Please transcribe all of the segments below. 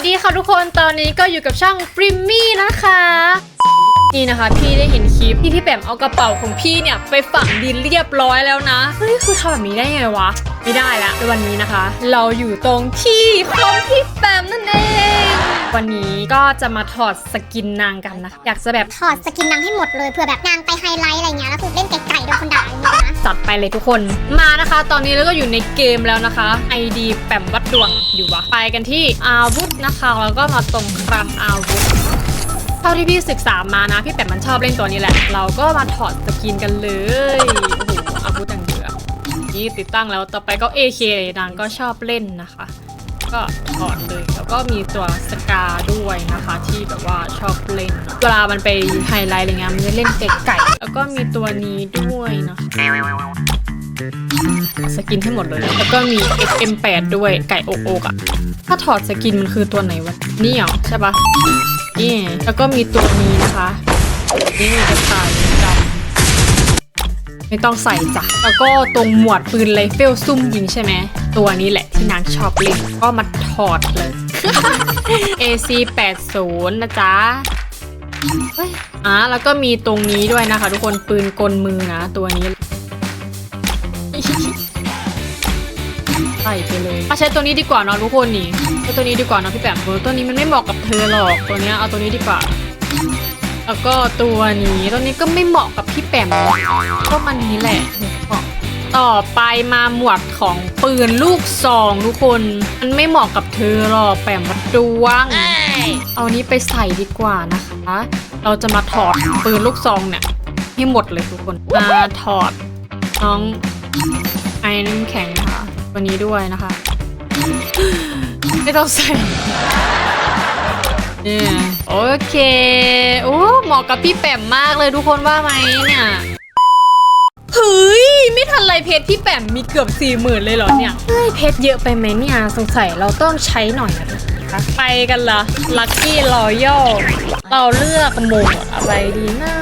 วัสดีค่ะทุกคน ตอนนี้ก็อยู่กับช่องฟริมมี่นะคะ นี่นะคะ พี่ได้เห็นคลิปที่พี่แปมเอากระเป๋าของพี่เนี่ย ไปฝังดินเรียบร้อยแล้วนะ เฮ้ย คือทำแบบนี้ได้ไงวะ ไม่ได้ละในวันนี้นะคะ เราอยู่ตรงที่ของพี่แปมนั่นเอง วันนี้ก็จะมาถอดสกินนางกันนะคะ อยากจะแบบถอดสกินนางให้หมดเลยเผื่อแบบนางไปไฮไลท์อะไรเงี้ยแล้วคือเล่นไก่ๆโดนคนด่าอะไรเงี้ย จัดไปเลยทุกคน มานะคะ ตอนนี้เราก็อยู่ในเกมแล้วนะคะ ID แปมวัดดวงอยู่วะไปกันที่อาวุธนะคะ แล้วก็มาตรงครังอาวุธเท่าที่พี่ศึกษามานะ พี่แปมมันชอบเล่นตัวนี้แหละ เราก็มาถอดสกินกันเลยโอ้โหอาวุธอย่างเดือนี่ติดตั้งแล้วต่อไปก็ AK นางก็ชอบเล่นนะคะ ก็ถอดเลย แล้วก็มีตัวสกาด้วยนะคะที่แบบว่าชอบเล่นเวลามันไปไฮไลท์อะไรเงี้ยมันจะเล่นไก่แล้วก็มีตัวนี้ด้วยนะคะสกินให้หมดเลย แล้วก็มี XM8 ด้วยไก่โอกอกอะถ้าถอดสกินมันคือตัวไหนวะนี่เหรอใช่ปะนี่แล้วก็มีตัวนี้นะคะนี่กระต่ายดำไม่ต้องใส่จ้ะแล้วก็ตรงหมวดปืนไรเฟิลซุ่มยิงใช่ไหม ตัวนี้แหละที่นางชอบเล่นก็มาถอดเลย AC80 นะจ๊ะเฮ้ยอะแล้วก็มีตรงนี้ด้วยนะคะ ทุกคนปืนกลมือนะ ตัวนี้ใส่ไปเลยมาใช้ตัวนี้ดีกว่าเนาะทุกคนนี่ใช้ตัวนี้ดีกว่าเนาะพี่แปมเออตัวนี้มันไม่เหมาะกับเธอหรอกตัวเนี้ยเอาตัวนี้ดีกว่าแล้วก็ตัวนี้ตัวนี้ก็ไม่เหมาะกับพี่แปมก็มันนี้แหละเหมาะ ต่อไปมาหมวดของปืนลูกซองทุกคน มันไม่เหมาะกับเธอหรอกแปมมันดวง เอานี้ไปใส่ดีกว่านะคะ เราจะมาถอดปืนลูกซองเนี่ยให้หมดเลยทุกคน มาถอดน้องไอ้น้ำแข็งนะคะตัวนี้ด้วยนะคะ ไม่ต้องใส่เนี่ยโอเคโอ้เหมาะกับพี่แปมมากเลยทุกคนว่าไหมเนี่ย เพชรพี่แปมมีเกือบสี่หมื่นเลยเหรอเนี่ยเฮ้ยเพชรเยอะไปไหมเนี่ยสงสัยเราต้องใช้หน่อยนะคะไปกันละลัคกี้รอยัลเราเลือกโหมดอะไรดีนะ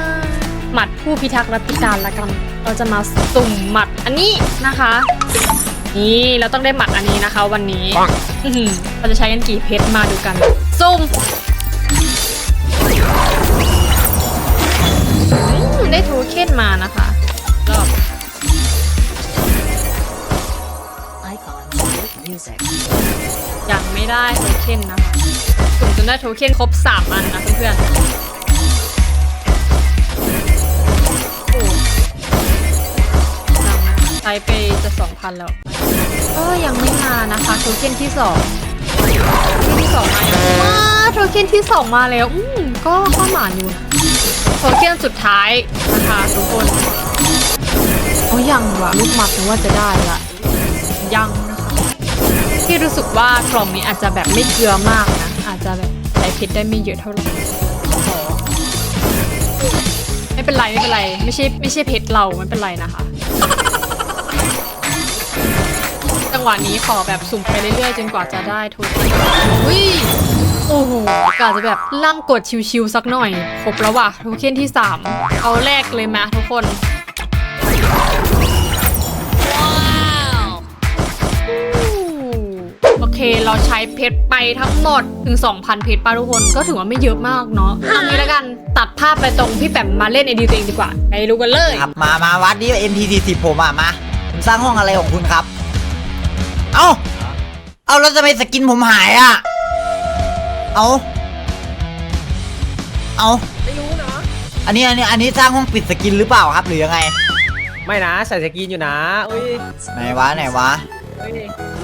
หมัดผู้พิทักษ์รัติการละกันเราจะมาสุ่มหมัดอันนี้นะคะ นี่เราต้องได้หมัดอันนี้นะคะ วันนี้อื้อหือเราจะใช้กันกี่เพชรมาดูกันซุ่มอืมได้โทูเค็นมานะคะ music. ยังไม่ได้โทเค็นนะคะสุ่มจนได้โทเค็นครบสามอันนะเพื่อนๆโอ้ใช้ไปจะสองพันแล้วก็ยังไม่มานะคะโทเค็นที่สองโทเค็นที่สองมายังว้าโทเค็นที่สองมาแล้ว อืมก็ข้าหมานอยู่นะโทเค็นสุดท้ายนะคะทุกคนโอ้ยังวะลูกหมักนึกว่าจะได้ละยังนะคะ ที่รู้สึกว่ากล่องนี้อาจจะแบบไม่เกลือมากนะ อาจจะแบบใส่เพชรได้ไม่เยอะเท่าไหร่ขอไม่เป็นไรไม่เป็นไร ไม่ใช่ไม่ใช่เพชรเราไม่เป็นไรนะคะ จังหวะนี้ขอแบบสุ่มไปเรื่อยๆ จนกว่าจะได้ทุนอุ้ยโอ้โหกะจะแบบล่างกดชิวๆสักหน่อย ครบแล้วว่ะโทเค็นที่ 3 เอาแรกเลยมาทุกคน เค เราใช้เพชรไปทั้งหมดถึง 2,000 เพชรป้าทุกคนก็ถือว่าไม่เยอะมากเนาะเอางี้แล้วกันตัดภาพไปตรงพี่แปมมาเล่นไอดีตัวเองดีกว่าไปดูกันเลยครับมามาวัดนี้ MT40 ผมอะมาผมสร้างห้องอะไรของคุณครับ เอาเอาแล้วทำไมสกินผมหายอะ เอาเอาไม่รู้เนาะอันนี้อันนี้อันนี้สร้างห้องปิดสกินหรือเปล่าครับหรือยังไง ไม่นะใส่สกรีนอยู่นะอุ้ยไหนวะไหนวะอุ้ย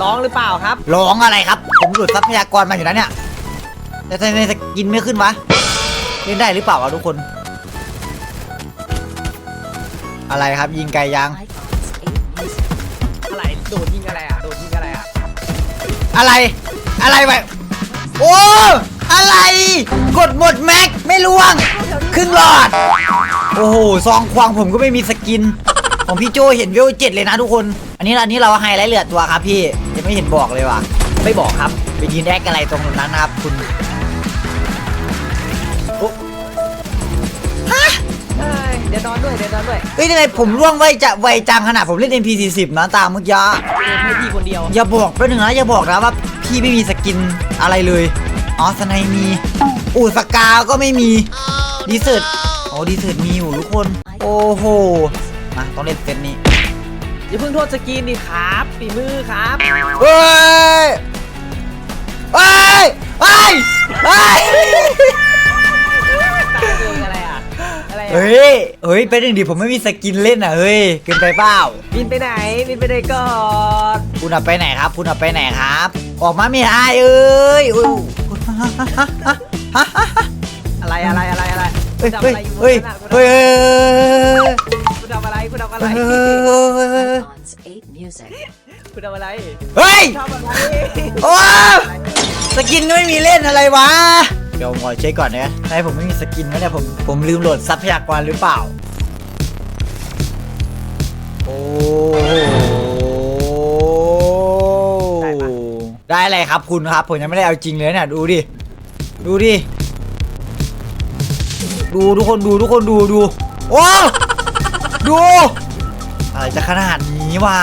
ร้องหรือเปล่าครับ ร้องอะไรครับ ผมหลุดทรัพยากรมาอยู่นะเนี่ย แต่ทำไมสกินไม่ขึ้นวะเล่นได้หรือเปล่าวะทุกคน อะไรครับยิงไกลยัง Icons eight music. อะไรโดดยิงอะไรอะโดดยิงอะไรอะอะไร อะไรไปโอ้ อะไร กดหมดแม็กไม่ล่วง ครึ่งหลอด โอ้โห ซองควงผมก็ไม่มีสกิน ของพี่โจเห็นเวลเจ็ดเลยนะทุกคน อันนี้อันนี้เราไฮไลท์เหลือตัวครับพี่ยังไม่เห็นบอกเลยว่ะ ไม่บอกครับ ไปยืนแอคอะไรตรงนั้นนะครับ คุณโอ้เอ้ยเดี๋ยวนอนด้วยเดี๋ยวนอนด้วยเฮ้ยทำไมผมร่วงไวจะไวจังขนาดผมเล่น MP40 นะตามเมื่อกี้เล่นให้พี่คนเดียว อย่าบอกไปหนึ่งนะอย่าบอกนะว่าพี่ไม่มีสกินอะไรเลย อ๋อสไนมีอูสกาก็ไม่มีดีเซิร์ตอ๋อดีเซิร์ตมีอยู่ทุกคน โอ้โห มาต้องเล่นเซตนี้อย่าเพิ่งโทษสกินดิครับฝีมือครับเฮ้ยเฮ้ยเฮ้ยเฮ้ยตายเองอะไรอะอะไรอะเฮ้ยเฮ้ยเป็นหนึ่งดิผมไม่มีสกินเล่นอะเฮ้ยเกินไปเปล่าบินไปไหนบินไปไหนก่อนคุณเอาไปไหนครับ คุณเอาไปไหนครับ ออกมาไม่ได้เอ้ยอุ้ยอะไรอะไรอะไรอะไรเฮ้ยคุณทำเฮ้ยอะไรอยู่บนเฮ้ยนั้นอะเฮ้ยคุณทำ อะไรคุณทำอะไรเฮ้ย Icons 8 Music. คุณทำอะไรเฮ้ย ทำอะไรโอ้สกินไม่มีเล่นอะไรวะ เดี๋ยวขอเช็คก่อนนะให้ผมไม่มีสกินไหมเนี่ยผมผมลืมโหลดทรัพยากรหรือเปล่า โอ้โหได้อะไรครับคุณครับ ผมยังไม่ได้เอาจริงเลยเนี่ยดูดิ ดูดิ ดูทุกคนดูทุกคนดูดู โอ้ ดู อะไรจะขนาดนี้วะ